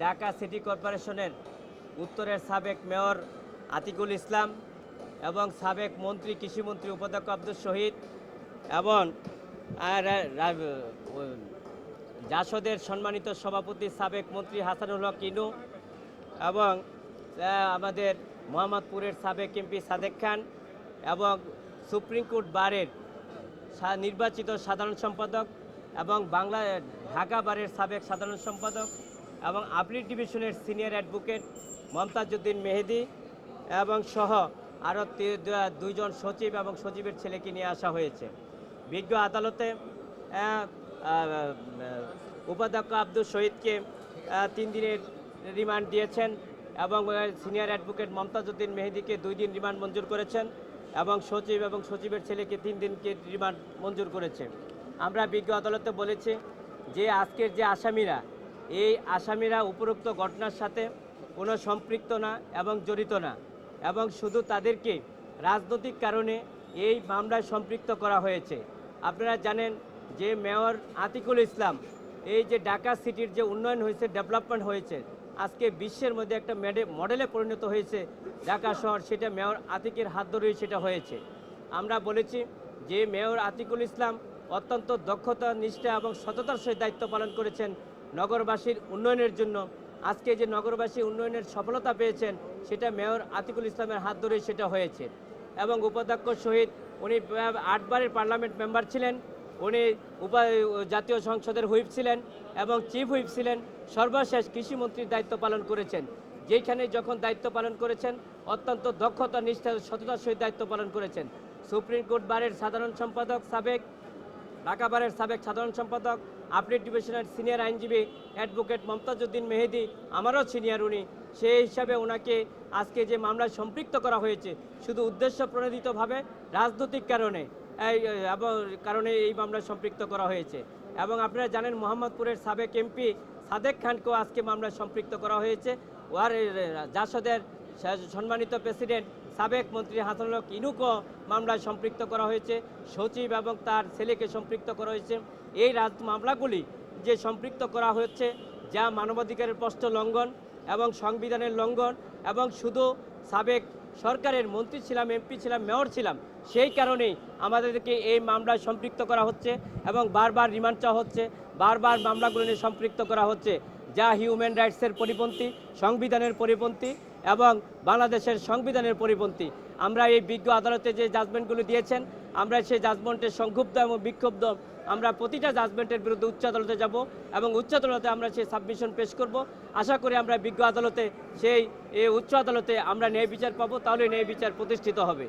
Dhaka city কর্পোরেশনের উত্তরের সাবেক মেয়র আতিকুল ইসলাম এবং সাবেক মন্ত্রী, কৃষিমন্ত্রী উপাধ্যক্ষ আব্দুল শহীদ এবং জাসদের সম্মানিত সভাপতি সাবেক মন্ত্রী হাসানুল হক ইনু এবং আমাদের মোহাম্মদপুরের সাবেক এমপি সাদেক খান এবং সুপ্রিম কোর্ট বারের নির্বাচিত সাধারণ সম্পাদক এবং বাংলা, ঢাকা বারের সাবেক সাধারণ সম্পাদক এবং আপিল ডিভিশনের সিনিয়র অ্যাডভোকেট মমতাজউদ্দিন মেহেদি এবং সহ আরও দুইজন সচিব এবং সচিবের ছেলেকে নিয়ে আসা হয়েছে। বিজ্ঞ আদালতে উপাধ্যক্ষ আব্দুল শহীদকে তিন দিনের রিমান্ড দিয়েছেন এবং সিনিয়র অ্যাডভোকেট মমতাজউদ্দিন মেহেদিকে দুই দিন রিমান্ড মঞ্জুর করেছেন এবং সচিব এবং সচিবের ছেলেকে তিন দিনকে রিমান্ড মঞ্জুর করেছে। আমরা বিজ্ঞ আদালতে বলেছি যে আজকের যে আসামিরা এই আসামিরা উপরোক্ত ঘটনার সাথে কোনো সম্পৃক্ত না এবং জড়িত না এবং শুধু তাদেরকে রাজনৈতিক কারণে এই মামলায় সম্পৃক্ত করা হয়েছে। আপনারা জানেন যে মেয়র আতিকুল ইসলাম, এই যে ঢাকা সিটির যে উন্নয়ন হয়েছে, ডেভেলপমেন্ট হয়েছে, আজকে বিশ্বের মধ্যে একটা মেডে মডেলে পরিণত হয়েছে ঢাকা শহর, সেটা মেয়র আতিকের হাত ধরেই সেটা হয়েছে। আমরা বলেছি যে মেয়র আতিকুল ইসলাম অত্যন্ত দক্ষতা, নিষ্ঠা এবং সততার সহিত দায়িত্ব পালন করেছেন। নগরবাসীর উন্নয়নের জন্য। আজকে যে নগরবাসী উন্নয়নের সফলতা পেয়েছেন, সেটা মেয়র আতিকুল ইসলামের হাত ধরেই সেটা হয়েছে। এবং উপাধ্যক্ষ শহীদ উনি আটবারের পার্লামেন্ট মেম্বার ছিলেন, উনি উপা জাতীয় সংসদের হুইপ ছিলেন এবং চিফ হুইপ ছিলেন, সর্বশেষ কৃষিমন্ত্রীর দায়িত্ব পালন করেছেন। যেখানে যখন দায়িত্ব পালন করেছেন, অত্যন্ত দক্ষতা, নিষ্ঠা, সততার সহিত দায়িত্ব পালন করেছেন। সুপ্রিম কোর্ট বারের সাধারণ সম্পাদক সাবেক, ঢাকা বারের সাবেক সাধারণ সম্পাদক আপডেট ডিভিশনের সিনিয়র আইনজীবী অ্যাডভোকেট মমতাজউদ্দিন মেহেদি, আমারও সিনিয়র উনি, সেই হিসাবে ওনাকে আজকে যে মামলায় সম্পৃক্ত করা হয়েছে, শুধু উদ্দেশ্য প্রণোদিতভাবে, রাজনৈতিক কারণে কারণে এই মামলায় সম্পৃক্ত করা হয়েছে। এবং আপনারা জানেন মোহাম্মদপুরের সাবেক এমপি সাদেক খানকেও আজকে মামলায় সম্পৃক্ত করা হয়েছে। ওয়ার জাসদের সম্মানিত প্রেসিডেন্ট সাবেক মন্ত্রী হাসানুল হক ইনুকো মামলায় সম্পৃক্ত করা হয়েছে। সচিব এবং তার ছেলেকে সম্পৃক্ত করা হয়েছে। এই রাজ মামলাগুলি যে সম্পৃক্ত করা হচ্ছে যা মানবাধিকারের প্রশ্ন লঙ্ঘন এবং সংবিধানের লঙ্ঘন এবং শুধু সাবেক সরকারের মন্ত্রী ছিলাম, এমপি ছিলাম, মেয়র ছিলাম, সেই কারণেই আমাদেরকে এই মামলায় সম্পৃক্ত করা হচ্ছে এবং বারবার রিমান্ড চাওয়া হচ্ছে, বারবার মামলাগুলো নিয়ে সম্পৃক্ত করা হচ্ছে। যা হিউম্যান রাইটসের পরিপন্থী, সংবিধানের পরিপন্থী এবং বাংলাদেশের সংবিধানের পরিপন্থী। আমরা এই বিজ্ঞ আদালতে যে জাজমেন্টগুলো দিয়েছেন, আমরা সেই জাজমেন্টের সংক্ষুব্ধ এবং বিক্ষুব্ধ আমরা প্রতিটা জাজমেন্টের বিরুদ্ধে উচ্চ আদালতে যাব এবং উচ্চ আদালতে আমরা সেই সাবমিশন পেশ করব। আশা করি আমরা বিজ্ঞ আদালতে সেই উচ্চ আদালতে আমরা ন্যায় বিচার পাবো, তাহলে ন্যায় বিচার প্রতিষ্ঠিত হবে।